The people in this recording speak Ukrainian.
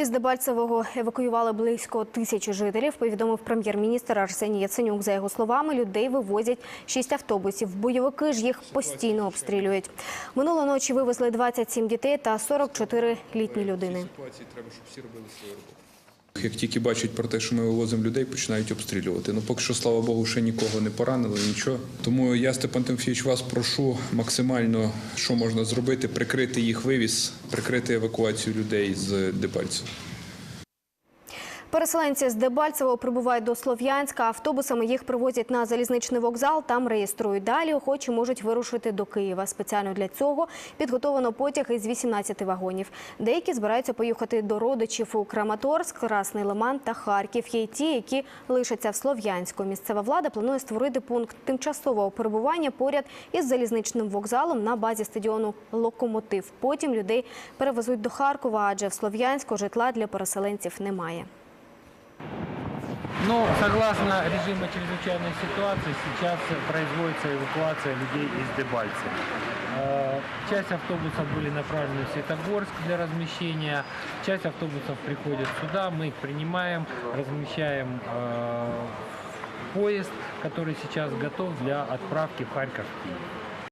Із Дебальцевого евакуювали близько тисячі жителів. Повідомив прем'єр-міністр Арсеній Яценюк. За його словами, людей вивозять шість автобусів. Бойовики ж їх постійно обстрілюють. Минулої ночі вивезли 27 дітей та 44 літні людини. ситуації треба, щоб всі робили свою роботу. Як тільки бачать про те, що ми вивозимо людей, починають обстрілювати. Ну поки що, слава Богу, ще нікого не поранили, нічого. Тому я, Степан Тимофійович, вас прошу максимально, що можна зробити, прикрити їх вивіз, прикрити евакуацію людей з Дебальців. Переселенці з Дебальцевого прибувають до Слов'янська. Автобусами їх привозять на залізничний вокзал. Там реєструють. Далі охочі можуть вирушити до Києва. Спеціально для цього підготовлено потяг із 18 вагонів. Деякі збираються поїхати до родичів у Краматорськ, Красний Лиман та Харків. Є й ті, які лишаться в Слов'янську. Місцева влада планує створити пункт тимчасового перебування поряд із залізничним вокзалом на базі стадіону Локомотив. Потім людей перевезуть до Харкова, адже в Слов'янську житла для переселенців немає. Но согласно режиму чрезвычайной ситуации сейчас производится эвакуация людей из Дебальцева. Э, Часть автобусов были направлены в Светогорск для размещения, часть автобусов приходит сюда, мы их принимаем, размещаем э, поезд, который сейчас готов для отправки в Харьков Киев.